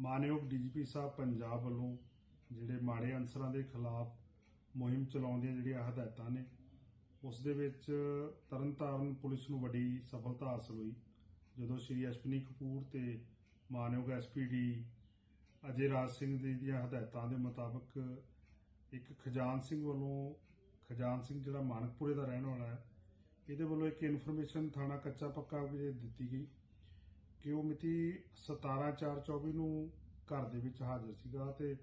ਮਾਨਯੋਗ ਡੀਜੀਪੀ ਸਾਹਿਬ ਪੰਜਾਬ ਵੱਲੋਂ ਜਿਹੜੇ ਮਾੜੇ ਅਨਸਰਾਂ ਦੇ ਖਿਲਾਫ ਮੁਹਿੰਮ ਚਲਾਉਣ ਦੀਆਂ ਜਿਹੜੀਆਂ ਹਦਾਇਤਾਂ ਨੇ, ਉਸ ਦੇ ਵਿੱਚ ਤਰਨਤਾਰਨ ਪੁਲਿਸ ਨੂੰ ਵੱਡੀ ਸਫਲਤਾ ਹਾਸਲ ਹੋਈ। ਜਦੋਂ ਸ਼੍ਰੀ ਅਸ਼ਵਨੀ ਕਪੂਰ ਤੇ ਮਾਨਯੋਗ ਐਸਪੀਡੀ ਅਜੇ ਰਾਜ ਸਿੰਘ ਜੀ ਦੀਆਂ ਹਦਾਇਤਾਂ ਦੇ ਮੁਤਾਬਕ ਇੱਕ ਖਜਾਨ ਸਿੰਘ ਵੱਲੋਂ, ਖਜਾਨ ਸਿੰਘ ਜਿਹੜਾ ਮਾਨਕਪੁਰੇ ਦਾ ਰਹਿਣ ਵਾਲਾ ਹੈ, ਇਹਦੇ ਵੱਲੋਂ ਇੱਕ ਇਨਫੋਰਮੇਸ਼ਨ ਥਾਣਾ ਕੱਚਾ ਪੱਕਾ ਵਿੱਚ ਦਿੱਤੀ ਗਈ। ਕਿ ਉਹ ਮਿਤੀ 17/4/24 ਨੂੰ ਘਰ ਦੇ ਵਿੱਚ ਹਾਜ਼ਰ ਸੀਗਾ ਤੇ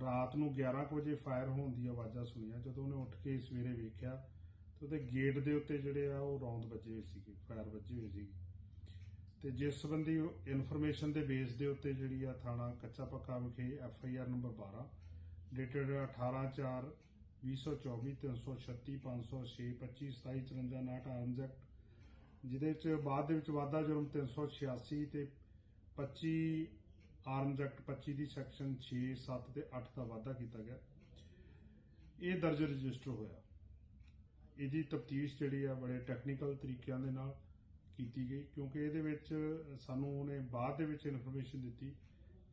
ਰਾਤ ਨੂੰ 11 ਕੁ ਵਜੇ ਫਾਇਰ ਹੋਣ ਦੀ ਆਵਾਜ਼ਾਂ ਸੁਣੀਆਂ। ਜਦੋਂ ਉਹਨੇ ਉੱਠ ਕੇ ਸਵੇਰੇ ਵੇਖਿਆ ਤੇ ਉਹਦੇ ਗੇਟ ਦੇ ਉੱਤੇ ਜਿਹੜੇ ਆ ਉਹ ਰੌਂਦ ਵੱਜੇ ਹੋਏ ਸੀਗੇ, ਫਾਇਰ ਵੱਜੇ ਹੋਏ ਸੀਗੇ। ਤੇ ਜਿਸ ਸੰਬੰਧੀ ਇਨਫੋਰਮੇਸ਼ਨ ਦੇ ਬੇਸ ਦੇ ਉੱਤੇ ਜਿਹੜੀ ਆ ਥਾਣਾ ਕੱਚਾ ਪੱਕਾ ਵਿਖੇ F I R number 12 dated 18/4 2024 336 506 25 27 54 59 arms act ਜਿਹਦੇ ਚ ਬਾਅਦ ਦੇ ਵਿੱਚ ਵਾਧਾ ਜੁਰਮ 386 ਤੇ 25 ਆਰਮਜ਼ ਐਕਟ 25 ਦੀ ਸੈਕਸ਼ਨ 6 7 ਤੇ 8 ਦਾ ਵਾਧਾ ਕੀਤਾ ਗਿਆ। ਇਹ ਦਰਜ ਰਜਿਸਟਰ ਹੋਇਆ। ਇਹਦੀ ਤਫਤੀਸ਼ ਜਿਹੜੀ ਆ ਬੜੇ ਟੈਕਨੀਕਲ ਤਰੀਕਿਆਂ ਦੇ ਨਾਲ ਕੀਤੀ ਗਈ, ਕਿਉਂਕਿ ਇਹਦੇ ਵਿੱਚ ਸਾਨੂੰ ਉਹਨੇ ਬਾਅਦ ਦੇ ਵਿੱਚ ਇਨਫੋਰਮੇਸ਼ਨ ਦਿੱਤੀ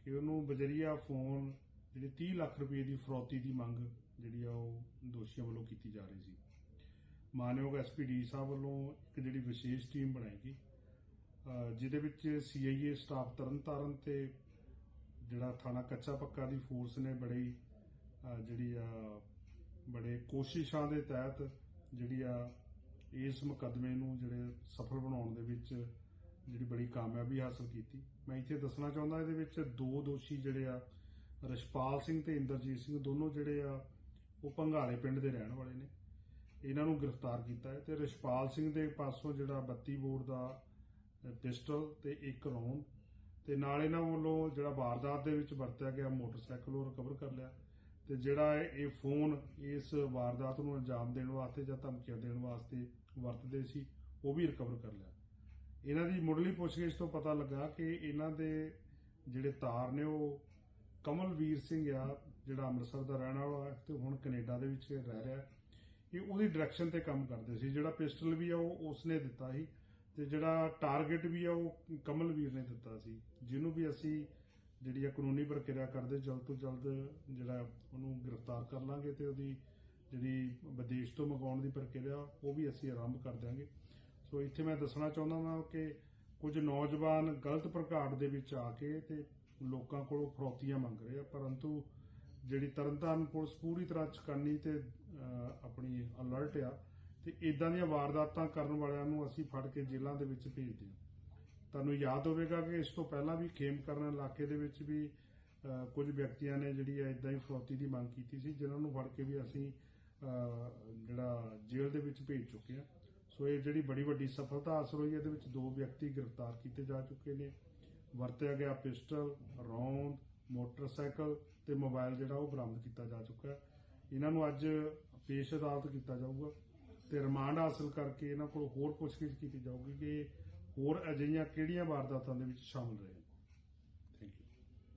ਕਿ ਉਹਨੂੰ ਬਜਰੀਆ ਫੋਨ ਜਿਹੜੀ 30 ਲੱਖ ਰੁਪਏ ਦੀ ਫਰੋਤੀ ਦੀ ਮੰਗ ਜਿਹੜੀ ਆ ਉਹ ਦੋਸ਼ੀਆਂ ਵੱਲੋਂ ਕੀਤੀ ਜਾ ਰਹੀ ਸੀ। ਮਾਨਯੋਗ ਐਸਪੀਡੀ ਸਾਹਿਬ ਵੱਲੋਂ ਇੱਕ ਜਿਹੜੀ ਵਿਸ਼ੇਸ਼ ਟੀਮ ਬਣਾਈ ਗਈ। ਜਿਹਦੇ ਵਿੱਚ ਸੀਆਈਏ ਸਟਾਫ ਤਰਨਤਾਰਨ ਤੇ ਜਿਹੜਾ ਥਾਣਾ ਕੱਚਾ ਪੱਕਾ ਦੀ ਫੋਰਸ ਨੇ ਬੜੀ ਜਿਹੜੀ ਆ, ਬੜੇ ਕੋਸ਼ਿਸ਼ਾਂ ਦੇ ਤਹਿਤ ਜਿਹੜੀ ਆ ਇਸ ਮੁਕੱਦਮੇ ਨੂੰ ਜਿਹੜੇ ਸਫਲ ਬਣਾਉਣ ਦੇ ਵਿੱਚ ਜਿਹੜੀ ਬੜੀ ਕਾਮਯਾਬੀ ਹਾਸਲ ਕੀਤੀ। ਮੈਂ ਇੱਥੇ ਦੱਸਣਾ ਚਾਹੁੰਦਾ ਇਹਦੇ ਵਿੱਚ ਦੋ ਦੋਸ਼ੀ ਜਿਹੜੇ ਆ, ਰਸ਼ਪਾਲ ਸਿੰਘ ਤੇ ਇੰਦਰਜੀਤ ਸਿੰਘ ਦੋਨੋਂ ਜਿਹੜੇ ਆ, ਉਹ ਭੰਗਾਲੇ ਪਿੰਡ ਦੇ ਰਹਿਣ ਵਾਲੇ ਨੇ। ਇਹਨਾਂ ਨੂੰ ਗ੍ਰਿਫਤਾਰ ਕੀਤਾ ਹੈ ਤੇ ਰਸ਼ਪਾਲ ਸਿੰਘ ਦੇ ਪਾਸੋਂ ਜਿਹੜਾ 32 ਬੋਰ ਦਾ ਪਿਸਟਲ ਤੇ ਇੱਕ ਰੌਂਦ ਤੇ ਨਾਲ ਇਹਨਾਂ ਵੱਲੋਂ ਜਿਹੜਾ ਵਾਰਦਾਤ ਦੇ ਵਿੱਚ ਵਰਤਿਆ ਗਿਆ ਮੋਟਰਸਾਈਕਲ ਉਹ ਰਿਕਵਰ ਕਰ ਲਿਆ ਤੇ ਜਿਹੜਾ ਇਹ ਫੋਨ ਇਸ ਵਾਰਦਾਤ ਨੂੰ ਅੰਜਾਮ ਦੇਣ ਵਾਸਤੇ ਜਾਂ ਧਮਕੀਆਂ ਦੇਣ ਵਾਸਤੇ ਵਰਤਦੇ ਸੀ, ਉਹ ਵੀ ਰਿਕਵਰ ਕਰ ਲਿਆ। ਇਹਨਾਂ ਦੀ ਮੁੱਢਲੀ ਪੁੱਛਗਿੱਛ ਤੋਂ ਪਤਾ ਲੱਗਾ ਕਿ ਇਹਨਾਂ ਦੇ ਜਿਹੜੇ ਤਾਰ ਨੇ ਉਹ ਕਮਲਵੀਰ ਸਿੰਘ ਆ, ਜਿਹੜਾ ਅੰਮ੍ਰਿਤਸਰ ਦਾ ਰਹਿਣ ਵਾਲਾ ਹੈ ਤੇ ਹੁਣ ਕੈਨੇਡਾ ਦੇ ਵਿੱਚ ਰਹਿ ਰਿਹਾ ਕਿ ਉਹਦੀ ਡਾਇਰੈਕਸ਼ਨ ਤੇ ਕੰਮ ਕਰਦੇ ਸੀ। ਜਿਹੜਾ ਪਿਸਟਲ ਵੀ ਆ, ਉਹ ਉਸਨੇ ਦਿੱਤਾ ਸੀ ਤੇ ਜਿਹੜਾ ਟਾਰਗੇਟ ਵੀ ਆ, ਉਹ ਕਮਲਵੀਰ ਨੇ ਦਿੱਤਾ ਸੀ। ਜਿਹਨੂੰ ਵੀ ਅਸੀਂ ਜਿਹੜੀ ਆ ਕਾਨੂੰਨੀ ਪ੍ਰਕਿਰਿਆ ਕਰਦੇ, ਜਲਦ ਤੋਂ ਜਲਦ ਜਿਹੜਾ ਉਹਨੂੰ ਗ੍ਰਿਫਤਾਰ ਕਰ ਲਾਂਗੇ ਤੇ ਉਹਦੀ ਜਿਹੜੀ ਵਿਦੇਸ਼ ਤੋਂ ਮੰਗਾਉਣ ਦੀ ਪ੍ਰਕਿਰਿਆ, ਉਹ ਵੀ ਅਸੀਂ ਆਰੰਭ ਕਰ ਦਿਆਂਗੇ। ਸੋ ਇੱਥੇ ਮੈਂ ਦੱਸਣਾ ਚਾਹੁੰਦਾ ਹਾਂ ਕਿ ਕੁਝ ਨੌਜਵਾਨ ਗਲਤ ਪ੍ਰਕਾਰ ਦੇ ਵਿੱਚ ਆ ਕੇ ਤੇ ਲੋਕਾਂ ਕੋਲੋਂ ਫਰੋਤੀਆਂ ਮੰਗ ਰਹੇ ਆ, ਪਰੰਤੂ ਜਿਹੜੀ ਤਰਨਤਾਰਨ ਪੁਲਿਸ ਪੂਰੀ ਤਰ੍ਹਾਂ ਚਕੰਨੀ ਤੇ ਆਪਣੀ ਅਲਰਟ ਆ ਤੇ ਇਦਾਂ ਦੀਆਂ ਵਾਰਦਾਤਾਂ ਕਰਨ ਵਾਲਿਆਂ ਨੂੰ ਅਸੀਂ ਫੜ ਕੇ ਜੇਲ੍ਹਾਂ ਦੇ ਵਿੱਚ ਭੇਜਦੇ ਹਾਂ ਤੁਹਾਨੂੰ ਯਾਦ ਹੋਵੇਗਾ ਕਿ ਇਸ ਤੋਂ ਪਹਿਲਾਂ ਵੀ ਖੇਮ ਕਰਨ ਇਲਾਕੇ ਦੇ ਵਿੱਚ ਵੀ ਕੁਝ ਵਿਅਕਤੀਆਂ ਨੇ ਜਿਹੜੀ ਇਦਾਂ ਹੀ ਫਰੋਤੀ ਦੀ ਮੰਗ ਕੀਤੀ ਸੀ ਜਿਨ੍ਹਾਂ ਨੂੰ ਫੜ ਕੇ ਵੀ ਅਸੀਂ ਜਿਹੜਾ ਜੇਲ੍ਹ ਦੇ ਵਿੱਚ ਭੇਜ ਚੁੱਕੇ ਹਾਂ। ਸੋ ਇਹ ਜਿਹੜੀ ਬੜੀ ਵੱਡੀ ਸਫਲਤਾ ਹਾਸਲ ਹੋਈ ਹੈ, ਇਹਦੇ ਵਿੱਚ ਦੋ ਵਿਅਕਤੀ ਗ੍ਰਿਫਤਾਰ ਕੀਤੇ ਜਾ ਚੁੱਕੇ ਨੇ। ਵਰਤਿਆ ਗਿਆ ਪਿਸਟਲ ਰੌਂਦ ਮੋਟਰਸਾਈਕਲ ਤੇ ਮੋਬਾਈਲ ਜਿਹੜਾ ਉਹ ਬਰਾਮਦ ਕੀਤਾ ਜਾ ਚੁੱਕਾ ਹੈ। ਇਹਨਾਂ ਨੂੰ ਅੱਜ ਪੇਸ਼ ਅਦਾਲਤ ਕੀਤਾ ਜਾਊਗਾ ਤੇ ਰਿਮਾਂਡ ਹਾਸਲ ਕਰਕੇ ਇਹਨਾਂ ਕੋਲ ਹੋਰ ਪੁੱਛਗਿੱਛ ਕੀਤੀ ਜਾਊਗੀ ਕਿ ਹੋਰ ਅਜਿਹੀਆਂ ਕਿਹੜੀਆਂ ਵਾਰਦਾਤਾਂ ਦੇ ਵਿੱਚ ਸ਼ਾਮਲ ਰਹੇ